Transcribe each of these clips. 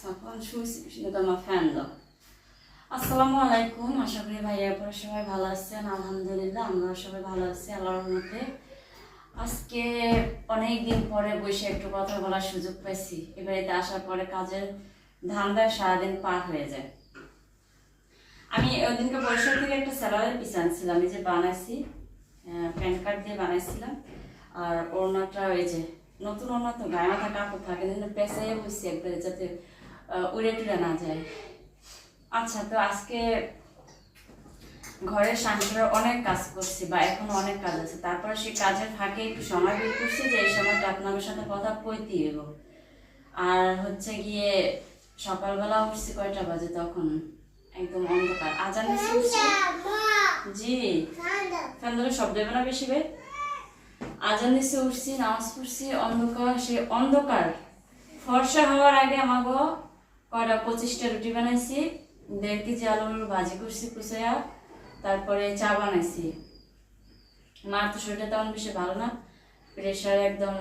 কিন্তু আমার ফ্যান আসসালামু আলাইকুম, আশা করি ভাইয়া আপনারা সবাই ভালো আছেন। আলহামদুলিল্লাহ আমরা সবাই ভালো আছি, আল্লাহর মধ্যে আজকে অনেক দিন পরে বসে একটু কথা বলার সুযোগ পাইছি। এ আসার পরে কাজের ধান্দায় সারাদিন পার হয়ে যায়। আমি ওদিনকে বরিশাল থেকে একটা স্যালাডের পিস আনছিলাম, এই যে বানাইছি প্যান কার্ড দিয়ে বানাইছিলাম। আর ওড়নাটা ওই যে, নতুন ওড়না তো গায়ে মাথা কাপড় থাকে পেঁচাইয়ে বসছি একবারে যাতে উড়ে টুড়ে না যায়। আচ্ছা তো আজকে ঘরের সংসারের অনেক কাজ করছি বা এখনও অনেক কাজ আছে। তারপরে সেই কাজের ফাঁকে একটু সময় বের করছি যে এই সময়টা আপনাদের সাথে কথা কইতে এগো আর হচ্ছে গিয়ে সকালবেলা উঠছি কয়টা বাজে তখন? একদম অন্ধকার। আজান উঠছি জি। ফ্যান ধরে শব্দ হবে না বেশি বে আজান দিছে, উঠছি, নামাজ পড়ছি, অন্ধকার সে অন্ধকার, ফর্সা হওয়ার আগে আমাকে কয়টা? পঁচিশটা রুটি বানাইছি, দেড় কেজি আলুর ভাজি করছি কুচাইয়া, তারপরে চা বানাইছি। মার তো শরীরটা তেমন বেশি ভালো না প্রেশার একদম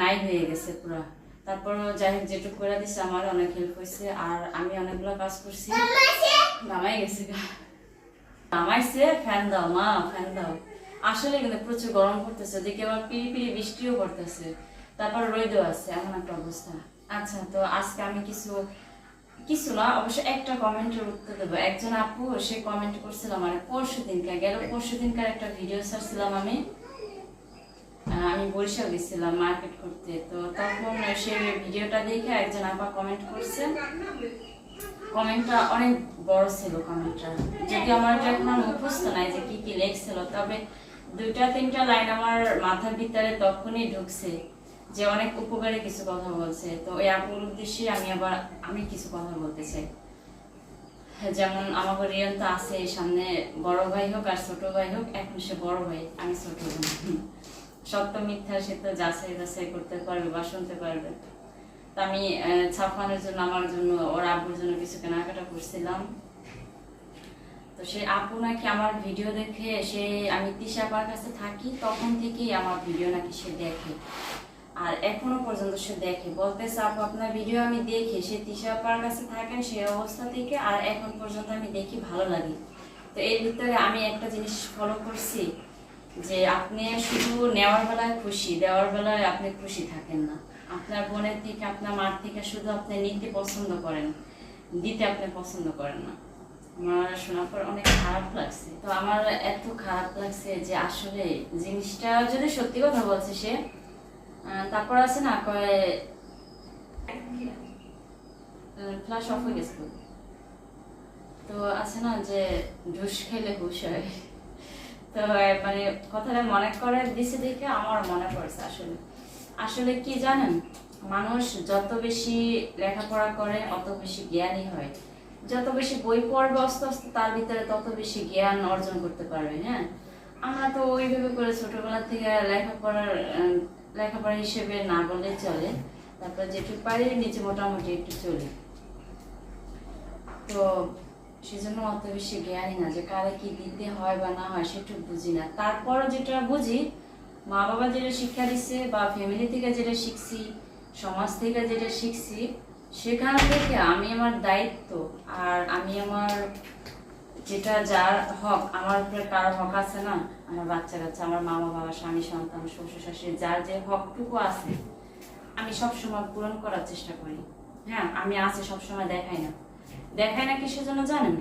নাই হয়ে গেছে পুরো। তারপর যাই হোক যেটুকু করে দিচ্ছে আমার অনেক হেল্প হয়েছে, আর আমি অনেকগুলো কাজ করছি। নামাই গেছে নামাইছে ফ্যান দাও মা ফ্যান দাও। আসলে কিন্তু প্রচুর গরম পড়তেছে দেখি আবার পিড়ি পিড়ি বৃষ্টিও পড়তেছে। তারপর রোদও আছে, এমন একটা অবস্থা। আচ্ছা তো আজকে আমি কিছু কিছু না, অবশ্য একটা কমেন্টের উত্তর দেবো। একজন আপু, সে কমেন্ট করছিল মানে পরশু দিনকার, গেল পরশু দিনকার একটা ভিডিও ছাড়ছিলাম আমি। আমি বরিশাল গেছিলাম মার্কেট করতে। তো তখন সেই ভিডিওটা দেখে একজন আপা কমেন্ট করছে। কমেন্টটা অনেক বড় ছিল কমেন্টটা যদি আমার এখন আর মুখস্থ নাই যে কি কি লেখছিল, তবে দুইটা, তিনটা লাইন আমার মাথার ভিতরে তখনই ঢুকছে। যে অনেক উপকারে কিছু কথা বলছে। তো এই আপুর উদ্দেশ্যে আমি আবার, আমি কিছু কথা বলতে চাই। যেমন আমাকে রিয়ান তো আছে, সামনে বড় ভাই হোক আর ছোট ভাই হোক, এখন সে বড় ভাই, আমি ছোট বোন সত্য মিথ্যা সে তো যাচাই বাছাই করতে পারবে বা শুনতে পারবে। তো আমি ছাপানোর জন্য, আমার জন্য, ওর আব্বুর জন্য কিছু কেনাকাটা করছিলাম। তো সেই আপু নাকি আমার ভিডিও দেখে, সে, আমি তিশা আপার কাছে থাকি, তখন থেকেই আমার ভিডিও নাকি সে দেখে। আর এখনও পর্যন্ত সে দেখে। বলতেছে, আপু, আপনার ভিডিও আমি দেখি। সে তিশা আপার কাছে থাকেন সেই অবস্থা থেকে, আর এখন পর্যন্ত আমি দেখি ভালো লাগে। তো এর ভিতরে আমি একটা জিনিস ফলো করছি, যে আপনি শুধু নেওয়ার বেলায় খুশি, দেওয়ার বেলায় আপনি খুশি থাকেন না। আপনার বোনের থেকে, আপনার মার থেকে শুধু আপনি নিতে পছন্দ করেন, দিতে আপনি পছন্দ করেন না। আমার শোনার পর অনেক খারাপ লাগছে। তো আমার এত খারাপ লাগছে যে আসলে জিনিসটা যদি সত্যি কথা বলছে সে তারপর আছে না ফ্লাশ অফ হয়ে গেছিল তো আছে না যে ঢুস খেলে হুশ হয়। তো মানে কথাটা মনে করে, দিছে দেখে আমার মনে পড়ছে আসলে। আসলে কি জানেন, মানুষ যত বেশি লেখাপড়া করে, অত বেশি জ্ঞানী হয়। যত বেশি বই পড়বে আস্তে আস্তে তার ভিতরে তত বেশি জ্ঞান অর্জন করতে পারবে হ্যাঁ? আমরা তো ওইভাবে করে ছোটবেলা থেকে লেখাপড়ার লেখাপড়া হিসেবে না বললে চলে। তারপর যেটুকু পারি নিচে মোটামুটি একটু চলি। তো সেজন্য অত বেশি জ্ঞানী না যে কারে কি দিতে হয় বা না হয় সেটুকু বুঝি না। তারপরও যেটা বুঝি মা বাবা যেটা শিক্ষা দিচ্ছে বা ফ্যামিলি থেকে যেটা শিখছি, সমাজ থেকে যেটা শিখছি, সেখান থেকে আমি আমার দায়িত্ব আর আমি আমার যেটা যার হক, আমার উপরে কার হক আছে না আমার বাচ্চা কাচ্চা, আমার মামা বাবা, স্বামী, সন্তান, শ্বশুর শাশুড়ি, যার যে হকটুকু আছে, আমি সব সময় পূরণ করার চেষ্টা করি। হ্যাঁ আমি আছে সব সময় দেখাই না। দেখাই না কিসের জন্য জানেন?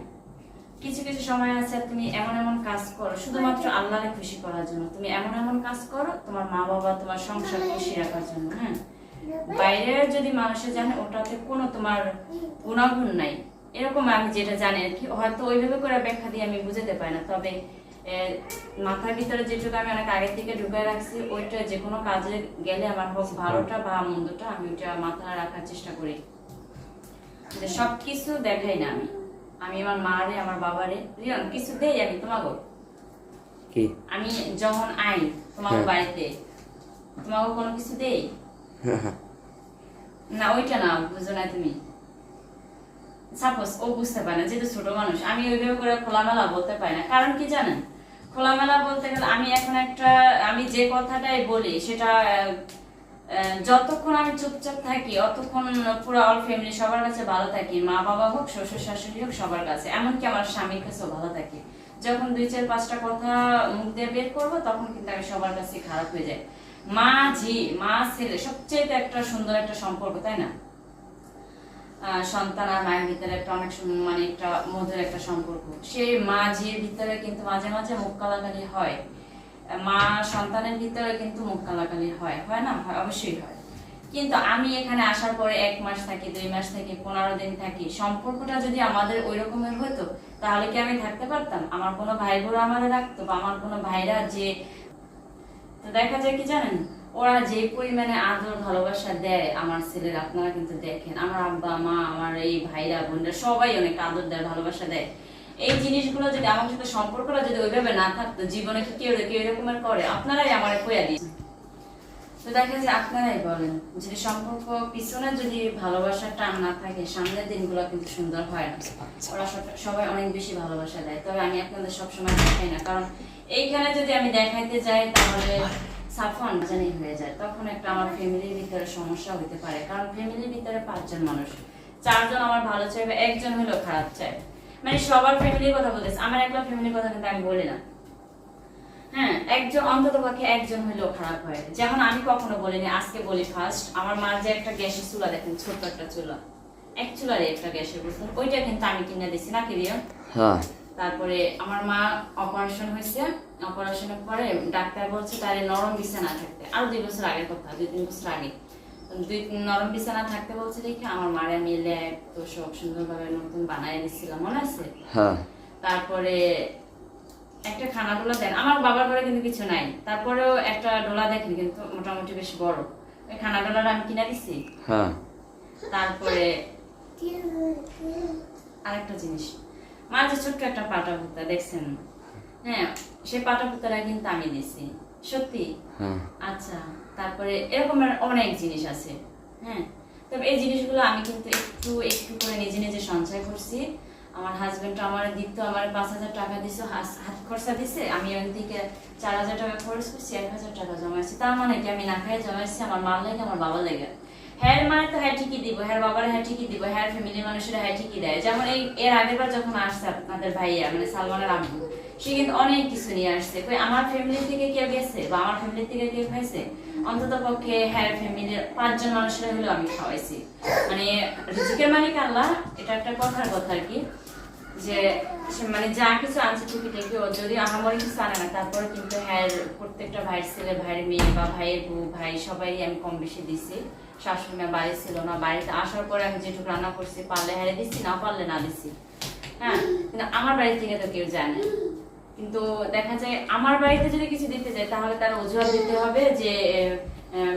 কিছু কিছু সময় আছে, তুমি এমন এমন কাজ করো, শুধুমাত্র আল্লাহরে খুশি করার জন্য। তুমি এমন এমন কাজ করো, তোমার মা বাবা, তোমার সংসার খুশি রাখার জন্য হ্যাঁ? বাইরের যদি মানুষে জানে, ওটাতে কোনো তোমার গুণাগুণ নাই। এরকম আমি যেটা জানি আর কি, হয়তো ওইভাবে করে ব্যাখ্যা দিয়ে আমি বুঝাতে পারি না, তবে মাথার ভিতরে যেটুকু আমি অনেক আগে থেকে ঢুকে রাখছি ওইটা যে কোনো কাজে গেলে আমার হোক ভালোটা বা মন্দটা আমি ওইটা মাথায় রাখার চেষ্টা করি। যে সব কিছু দেখাই না আমি। আমি আমার মারে আমার বাবারে রিয়ন কিছু দেই আমি তোমাকে? কি? আমি যখন আই তোমাকে হ্যাঁ। বাড়িতে তোমাকে কোনো কিছু দেই? হ্যাঁ, না ওইটা না বুঝো না তুমি। সাপোজ ও বুঝতে পারে না যেহেতু ছোট মানুষ আমি ওইভাবে করে খোলামেলা বলতে পারি না। কারণ কি জানেন? খোলামেলা বলতে গেলে আমি এখন একটা, আমি যে কথাটাই বলি, সেটা যতক্ষণ আমি চুপচাপ থাকি, অতক্ষণ পুরো অল ফ্যামিলি সবার কাছে ভালো থাকি, মা বাবা হোক, শ্বশুর শাশুড়ি হোক, সবার কাছে। এমনকি আমার স্বামীর কাছেও ভালো থাকি। যখন দুই চার পাঁচটা কথা মুখ দিয়ে বের করব, তখন কিন্তু আমি সবার কাছে খারাপ হয়ে যায় মা, ঝি, মা, ছেলে সবচেয়ে একটা সুন্দর একটা সম্পর্ক, তাই না? সন্তান আর মায়ের ভিতরে একটা অনেক মানে একটা মধুর একটা সম্পর্ক। সেই মা ঝির ভিতরে কিন্তু মাঝে মাঝে মুখ কালাকালি হয়, মা সন্তানের ভিতরে কিন্তু মুখ কালাকালি হয় হয় না? অবশ্যই হয়। কিন্তু আমি এখানে আসার পরে এক মাস থাকি, দুই মাস থাকি, পনেরো দিন থাকি, সম্পর্কটা যদি আমাদের ওই রকমের হতো তাহলে কি আমি থাকতে পারতাম? আমার কোনো ভাই বোরা আমারে রাখতো বা আমার কোনো ভাইরা যে তো দেখা যায় কি জানেন? ওরা যে পরিমাণে আদর, ভালোবাসা দেয়, আমার ছেলের আপনারা কিন্তু দেখেন, আমার আব্বা, মা, আমার এই ভাইরা, বোনরা সবাই অনেক আদর দেয়, ভালোবাসা দেয়। এই জিনিসগুলো যদি আমার সাথে সম্পর্কটা যদি ওইভাবে না থাকতো, জীবনে কি কেউ কেউ এরকমের করে? আপনারাই আমার কইয়া দিয়েছেন। তো দেখা যায় আপনারাই বলেন, যদি সম্পর্ক পিছনে যদি ভালোবাসার টান না থাকে, সামনের দিনগুলো কিন্তু সুন্দর হয় না। ওরা সবাই অনেক বেশি ভালোবাসা দেয়। তবে আমি আপনাদের সবসময় দেখাই না, কারণ এইখানে যদি আমি দেখাইতে যাই, তাহলে সাফন জানি হয়ে যায় তখন একটা আমার ফ্যামিলির ভিতরে সমস্যা হতে পারে। কারণ ফ্যামিলির ভিতরে পাঁচজন মানুষ চারজন আমার ভালো চাইবে একজন হলেও খারাপ চাইবে মানে সবার ফ্যামিলির কথা বলতেছে আমার একলা ফ্যামিলির কথা কিন্তু আমি বলি না। হ্যাঁ একজন অন্তত পক্ষে একজন হলেও খারাপ হয়। যেমন আমি কখনো বলিনি আজকে বলি ফার্স্ট আমার মার যে একটা গ্যাসের চুলা দেখেন ছোট্ট একটা চুলা। এক চুলারে একটা গ্যাসের বোতল ওইটা কিন্তু আমি কিনে দিছি না কিরিয়া হ্যাঁ। তারপরে আমার মা অপারেশন হয়েছে অপারেশনের পরে ডাক্তার বলছে তার নরম বিছানা থাকতে। আরও দুই বছর আগের কথা দুই তিন বছর আগে। দুই নরম বিছানা থাকতে বলছে দেখে আমার মারে আমি ল্যাব তো সব সুন্দরভাবে নতুন বানাই দিচ্ছিলাম মনে আছে? হ্যাঁ। তারপরে একটা খানা ডোলা দেন। আমার বাবার ঘরে কিন্তু কিছু নাই। তারপরেও একটা ডোলা দেখেন কিন্তু মোটামুটি বেশ বড়। ওই খানা ডোলাটা আমি কিনা দিছি। হ্যাঁ। তারপরে আরেকটা জিনিস। মাঝে ছোট্ট একটা পাটা ভুতা দেখছেন? হ্যাঁ কিন্তু আমি সত্যি? হ্যাঁ। আচ্ছা তারপরে এরকমের অনেক জিনিস আছে হ্যাঁ। তবে এই জিনিসগুলো আমি কিন্তু একটু একটু করে নিজে নিজে সঞ্চয় করছি। আমার হাজবেন্ড আমার দিত আমার পাঁচ হাজার টাকা দিছে হাত খরচা দিছে। আমি ওই থেকে চার হাজার টাকা খরচ করছি এক হাজার টাকা জমাইছি। তার মানে কি আমি না খাইয়ে জমাইছি? আমার মার লেগে আমার বাবার লেগে। হ্যার মানে তো হ্যাঁ ঠিকই দিব হ্যার বাবার হ্যাঁ ঠিকই দিব হ্যার ফ্যামিলির মানুষেরা হ্যাঁ ঠিকই দেয়। যেমন এই এর আগের বার যখন আসছে আপনাদের ভাইয়া মানে সালমানের আব্বু সে কিন্তু অনেক কিছু নিয়ে আসছে। আমার ফ্যামিলি থেকে কেউ গেছে বা আমার ফ্যামিলি থেকে কেউ খাইছে, অন্তত পক্ষে হ্যার ফ্যামিলির পাঁচজন মানুষের হলেও আমি খাওয়াইছি। মানে রিজিকের মালিক আল্লাহ, এটা একটা কথার কথা আর কি, যে মানে যা কিছু আনছে টুকিটাকি ও যদি আহামরি কিছু আনে না, তারপরে কিন্তু হ্যাঁ প্রত্যেকটা ভাইয়ের ছেলে, ভাইয়ের মেয়ে বা ভাইয়ের বউ, ভাই, সবাই আমি কম বেশি দিছি। শাশুড়ি মা বাড়ি ছিল না, বাড়িতে আসার পরে আমি যেটুকু রান্না করছি, পারলে হ্যাঁ দিছি, না পারলে না দিছি। হ্যাঁ কিন্তু আমার বাড়ি থেকে তো কেউ জানে কিন্তু দেখা যায় আমার বাড়িতে যদি কিছু দিতে যায়, তাহলে তার অজুহাত দিতে হবে যে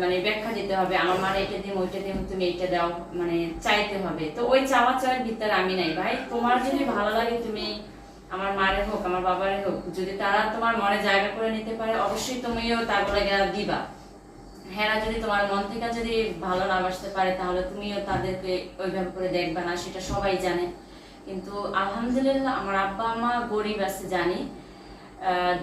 মানে ব্যাখ্যা দিতে হবে, আমার মার এটা দিম, ওইটা দিম, তুমি এইটা দাও মানে চাইতে হবে। তো ওই চাওয়া চাওয়ার ভিতরে আমি নাই। ভাই, তোমার যদি ভালো লাগে, তুমি আমার মারে হোক, আমার বাবারে হোক, যদি তারা তোমার মনে জায়গা করে নিতে পারে, অবশ্যই তুমিও তারপরে দিবা। হ্যাঁ যদি তোমার মন থেকে যদি ভালো না বাসতে পারে, তাহলে তুমিও তাদেরকে ওইভাবে করে দেখবে না, সেটা সবাই জানে। কিন্তু আলহামদুলিল্লাহ, আমার আব্বা মা গরিব আছে, জানি।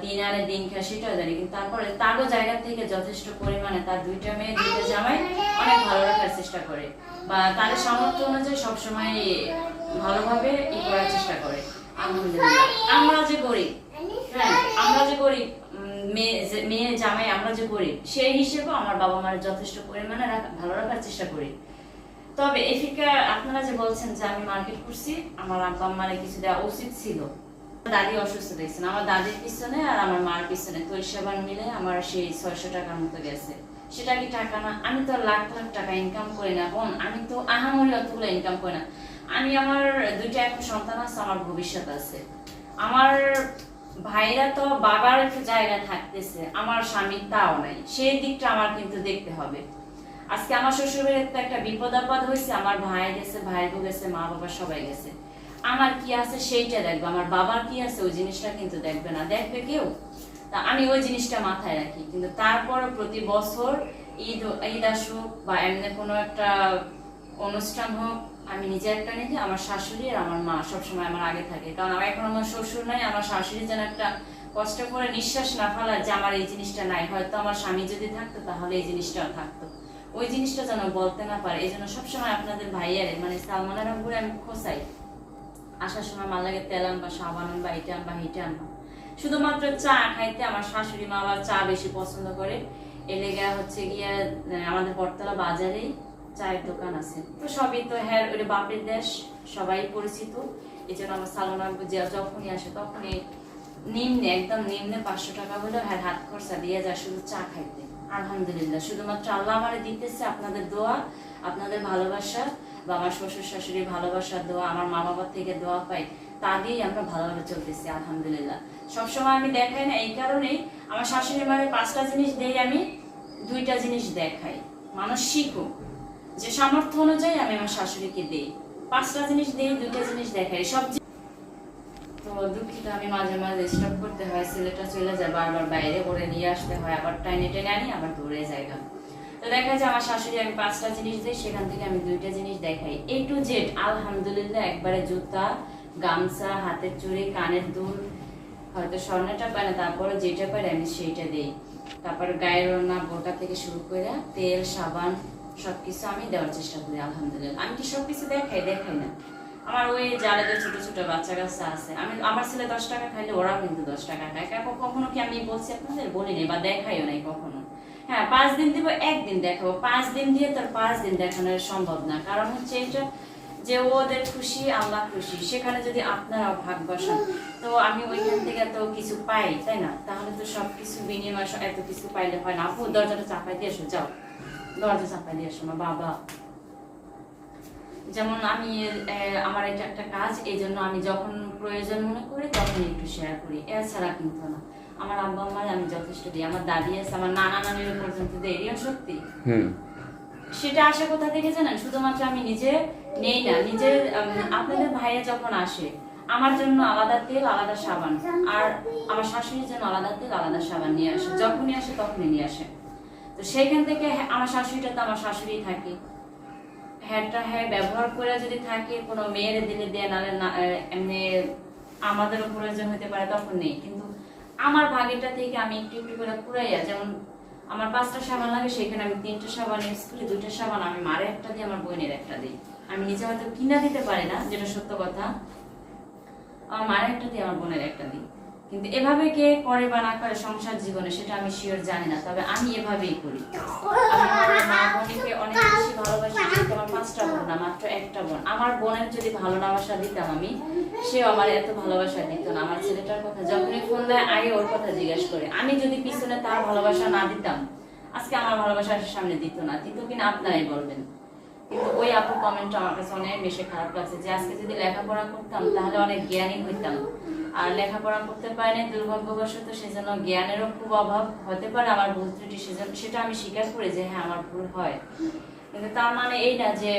দিন আনে, দিন খায়, সেটাও জানি। কিন্তু তারপরে তারও জায়গা থেকে যথেষ্ট পরিমাণে তার দুইটা মেয়ে দুইটা জামাই অনেক ভালো রাখার চেষ্টা করে বা তাদের সামর্থ্য অনুযায়ী সবসময় ভালোভাবে ই করার চেষ্টা করে। আমরা যে গরিব হ্যাঁ আমরা যে গরিব মেয়ে জামাই, আমরা যে গরিব, সেই হিসেবে আমার বাবা মার যথেষ্ট পরিমাণে ভালো রাখার চেষ্টা করি। তবে এফিকা, আপনারা যে বলছেন যে আমি মার্কেট করছি, আমার আব্বা আম্মারে কিছু দেওয়া উচিত ছিল। দাদি অসুস্থ দেখছেন। আমার দাদির পিছনে আর আমার মার পিছনে। তো সেবার মিলে আমার সেই ছয়শো টাকার মতো গেছে। সেটা কি টাকা না? আমি তো লাখ লাখ টাকা ইনকাম করি না, বোন। আমি তো আহামরি অতগুলো ইনকাম করি না। আমি আমার দুইটা এখন সন্তান আছে, আমার ভবিষ্যৎ আছে। আমার ভাইরা তো বাবার একটু জায়গায় থাকতেছে, আমার স্বামীর তাও নাই। সেই দিকটা আমার কিন্তু দেখতে হবে। আজকে আমার শ্বশুরের একটা বিপদ আপদ হয়েছে, আমার ভাই গেছে ভাই গেছে মা বাবা সবাই গেছে। আমার কি আছে সেইটা দেখবে, আমার বাবার কি আছে ওই জিনিসটা কিন্তু দেখবে না, দেখবে কেউ? তা আমি ওই জিনিসটা মাথায় রাখি, কিন্তু তারপর প্রতি বছর ঈদ ঈদ আসুক বা এমনি কোনো একটা অনুষ্ঠান হোক, আমি নিজে একটা নিজে আমার শাশুড়ি আর আমার মা সবসময় আমার আগে থাকে। কারণ আমার এখন আমার শ্বশুর নাই, আমার শাশুড়ি যেন একটা কষ্ট করে নিঃশ্বাস না ফেলার যে আমার এই জিনিসটা নাই, হয়তো আমার স্বামী যদি থাকতো তাহলে এই জিনিসটাও থাকতো। ওই জিনিসটা যেন বলতে না পারে, এই জন্য সবসময় আপনাদের ভাইয়ারে মানে সালমানের উপরে আমি খোসাই আসার সময় মাল লাগে তেল আনবা, সাবান আনবা, এটা আনবা হিটা আনবা। শুধুমাত্র চা খাইতে আমার শাশুড়ি মা আবার চা বেশি পছন্দ করে। এ লেগে হচ্ছে গিয়া আমাদের বটতলা বাজারেই চায়ের দোকান আছে। তো সবই তো হ্যাঁ ওটা বাপের দেশ, সবাই পরিচিত। এই জন্য আমার আব্বু যখনই আসে তখনই নিম্নে, একদম নিম্নে পাঁচশো টাকা হলেও হ্যাঁ হাত খরচা দিয়ে যায় শুধু চা খাইতে। আলহামদুলিল্লাহ, শুধুমাত্র আল্লাহ আমারে দিতেছে আপনাদের দোয়া, আপনাদের ভালোবাসা। বা আমার শ্বশুর শাশুড়ির ভালোবাসার দোয়া, আমার মা বাবার থেকে দোয়া পাই, তা দিয়েই আমরা ভালোভাবে চলতেছি, আলহামদুলিল্লাহ। সবসময় আমি দেখাই না, এই কারণেই আমার শাশুড়ি মারে পাঁচটা জিনিস দেই আমি, দুইটা জিনিস দেখাই। মানুষ শিখুক, যে সামর্থ্য অনুযায়ী আমি আমার শাশুড়িকে দিই। পাঁচটা জিনিস দিই, দুইটা জিনিস দেখাই। সব তো দুঃখিত, আমি মাঝে মাঝে স্টপ করতে হয়, ছেলেটা চলে যায়, বারবার বাইরে করে নিয়ে আসতে হয়, আবার টাইনে টেনে আনি, আবার দৌড়ে জায়গা তো দেখা যায় আমার শাশুড়ি আমি পাঁচটা জিনিস দিই সেখান থেকে আমি দুইটা জিনিস দেখাই। এ টু জেড আলহামদুলিল্লাহ, একবারে জুতা, গামছা, হাতের চুড়ি, কানের দুল, হয়তো স্বর্ণটা পায় না তারপরে যেটা পারে আমি সেইটা দিই। তারপরে গায়ের ওড়না বোটা থেকে শুরু করে তেল, সাবান, সবকিছু আমি দেওয়ার চেষ্টা করি, আলহামদুলিল্লাহ। আমি কি সবকিছু দেখাই? দেখাই না। আমার ওই যাদের ছোট ছোট বাচ্চা কাচ্চা আছে, আমি, আমার ছেলে দশ টাকা খাইলে ওরাও কিন্তু দশ টাকা খায়। কখনো কি আমি বলছি আপনাদের? বলিনি বা দেখাইও নাই কখনো। হ্যাঁ পাঁচ দিন দিব, একদিন দেখাবো। পাঁচ দিন দিয়ে তার পাঁচ দিন দেখানো সম্ভব না। কারণ হচ্ছে এটা যে ওদের খুশি আল্লাহ খুশি। সেখানে যদি আপনারাও ভাগ বসান তো আমি ওইখান থেকে তো কিছু পাই, তাই না? তাহলে তো সবকিছু বিনিময় এত কিছু পাইলে হয় না। আপু, দরজাটা চাপাই দিয়ে এসো, যাও। দরজা চাপাই দিয়ে এসো আমার বাবা। যেমন আমি আমার এটা একটা কাজ, এই জন্য আমি যখন প্রয়োজন মনে করি তখন একটু শেয়ার করি। এছাড়া কিন্তু না। আমার আব্বা আমার আমি যথেষ্ট দিই। আমার দাদি আছে আমার নানা নানির পর্যন্ত দিই। এরিয়া সত্যি? হুম। সেটা আসে কোথা থেকে জানেন? শুধুমাত্র আমি নিজে নেই না নিজের আপনাদের ভাইয়া যখন আসে আমার জন্য আলাদা তেল আলাদা সাবান। আর আমার শাশুড়ির জন্য আলাদা তেল আলাদা সাবান নিয়ে আসে। যখনই আসে তখনই নিয়ে আসে। তো সেইখান থেকে হ্যাঁ, আমার শাশুড়িটা তো আমার শাশুড়ি থাকে। হ্যাঁটা হ্যাঁ ব্যবহার করে যদি থাকে কোনো মেয়ের দিলে দেয় নাহলে এমনি আমাদেরও প্রয়োজন হতে পারে তখন নেই। কিন্তু আমার ভাগেরটা থেকে আমি একটু একটু করে পুরাইয়া, যেমন আমার পাঁচটা সাবান লাগে, সেখানে আমি তিনটা সাবান ইউজ করি, দুইটা সাবান আমি মারে, একটা দিই আমার বোনের একটা দিই। আমি নিজে হয়তো কিনা দিতে পারি না, যেটা সত্য কথা। আমার মায়ের একটা দিই আমার বোনের একটা দিই। কিন্তু এভাবে কে করে বা না করে সংসার জীবনে, সেটা আমি শিওর জানি না, তবে আমি এভাবেই করি। আমি আমার মা না, মাত্র একটা বোন। আমার বোনের যদি ভালো ভালোবাসা দিতাম আমি, সেও আমার এত ভালোবাসা দিত না। আমার ছেলেটার কথা যখনই ফোন দেয়, আগে ওর কথা জিজ্ঞেস করে। আমি যদি পিছনে তার ভালোবাসা না দিতাম, আজকে আমার ভালোবাসা সামনে দিত না। দিত কিনা আপনারাই বলবেন। কিন্তু ওই আপুর কমেন্টটা আমার কাছে অনেক বেশি খারাপ লাগছে যে, আজকে যদি লেখাপড়া করতাম, তাহলে অনেক জ্ঞানী হইতাম। আর লেখাপড়া করতে পারিনি, দুর্ভাগ্যবশত সেজন্য জ্ঞানেরও খুব অভাব। হতে পারে আমার ভুল ত্রুটি, সেজন্য সেটা আমি স্বীকার করি যে হ্যাঁ আমার ভুল হয়। কিন্তু তার মানে এই না যে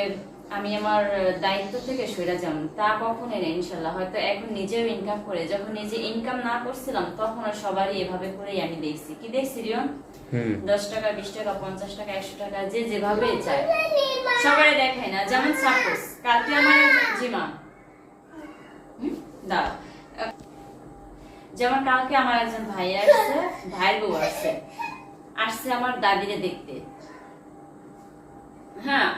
আমি আমার দায়িত্ব থেকে সরে যাব তা কখনোই না ইনশাল্লাহ। হয়তো এখন নিজেও ইনকাম করে যখন নিজে ইনকাম না করছিলাম তখন আর সবারই এভাবে করেই আমি দেখছি। কি দেখছি রিয়ন? দশ টাকা বিশ টাকা পঞ্চাশ টাকা একশো টাকা যে যেভাবে চায়। সবাই দেখায় না যেমন সাপোজ কালকে আমার জিমা। হুম? দাও যেমন কালকে আমার একজন ভাই আসছে ভাইয়ের বউ আসছে। আসছে আমার দাদিরে দেখতে। হ্যাঁ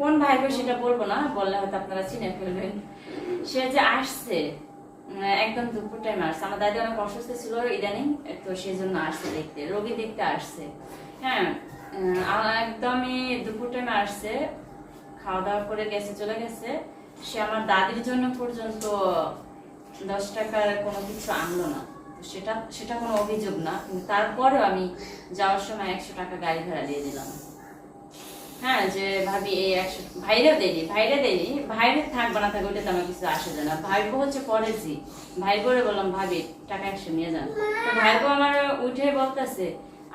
কোন ভাই বউ সেটা বলব না, বললে হয়তো আপনারা চিনে ফেলবেন। সে যে আসছে একদম দুপুর টাইম আসছে। আমার দাদি অনেক অসুস্থ ছিল ইদানিং, তো সেই জন্য আসছে দেখতে। রোগী দেখতে আসছে। হ্যাঁ একদমই দুপুর টাইমে আসছে, খাওয়া দাওয়া করে গেছে, চলে গেছে। সে আমার দাদির জন্য পর্যন্ত দশ টাকার কোনো কিছু আনলো না। সেটা সেটা কোনো অভিযোগ না তারপরেও আমি যাওয়ার সময় একশো টাকা গাড়ি ভাড়া দিয়ে দিলাম। হ্যাঁ যে ভাবি এই একশো ভাইরা দেয়নি ভাইরা দেয়নি। ভাইরে থাকবে না থাকবে ওটা তো আমার কিছু আসে না। ভাইবো হচ্ছে পরেছি ভাই করে বললাম, ভাবি, টাকা একশো নিয়ে যান। তো ভাইবো আমার উঠে বলতেছে,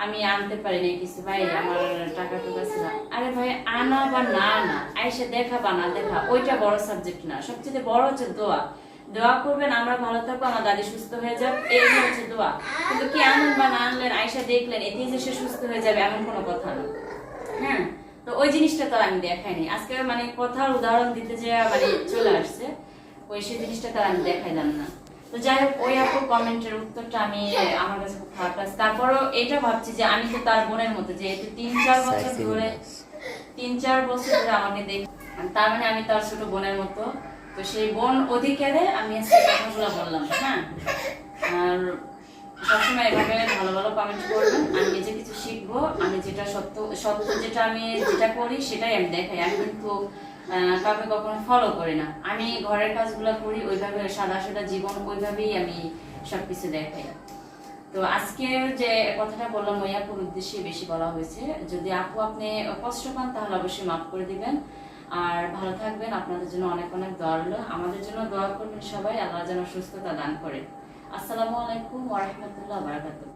আমি আনতে পারিনি কিছু ভাই, আমার টাকা টুকা ছিল আরে ভাই, আনা বা না আনা, আইসা দেখা বা না দেখা, ওইটা বড় সাবজেক্ট না। সবচেয়ে বড় হচ্ছে দোয়া। দোয়া করবেন, আমরা ভালো থাকব, আমার দাদি সুস্থ হয়ে যাক, এই হচ্ছে দোয়া। কিন্তু কি আনলেন বা না আনলেন, আইসা দেখলেন, এতে যে সে সুস্থ হয়ে যাবে, এমন কোনো কথা না। হ্যাঁ? তো ওই জিনিসটা তো আমি দেখাইনি আজকে মানে কথার উদাহরণ দিতে যে মানে চলে আসছে ওই সেই জিনিসটা তার আমি দেখাইলাম না। তো যাই হোক ওই আপুর কমেন্টের উত্তরটা আমি আমার কাছে খুব খারাপ লাগছে। তারপরও এটা ভাবছি যে আমি তো তার বোনের মতো যে এই তো তিন চার বছর ধরে তিন চার বছর ধরে আমাকে দেখ তার মানে আমি তার ছোট বোনের মতো। তো সেই বোন অধিকারে আমি আজকে কথাগুলো বললাম হ্যাঁ? আর সবসময় এভাবে ভালো ভালো কমেন্ট করবেন। আমি কিছু শিখব। আমি যেটা সত্য সত্য যেটা আমি যেটা করি, সেটাই আমি দেখাই। আমি কিন্তু কাউকে কখনো ফলো করি না। আমি ঘরের কাজগুলো করি, ওইভাবে সাদা সাদা জীবন, ওইভাবেই আমি সবকিছু দেখাই। তো আজকের যে কথাটা বললাম ওই আপুর উদ্দেশ্যে বেশি বলা হয়েছে। যদি আপু আপনি কষ্ট পান, তাহলে অবশ্যই মাফ করে দিবেন। আর ভালো থাকবেন। আপনাদের জন্য অনেক অনেক দোয়া রইল। আমাদের জন্য দোয়া করবেন সবাই। আল্লাহ যেন সুস্থতা দান করে। আসসালামু আলাইকুম ওরহমতুল্লাহ বারাকাতুহ।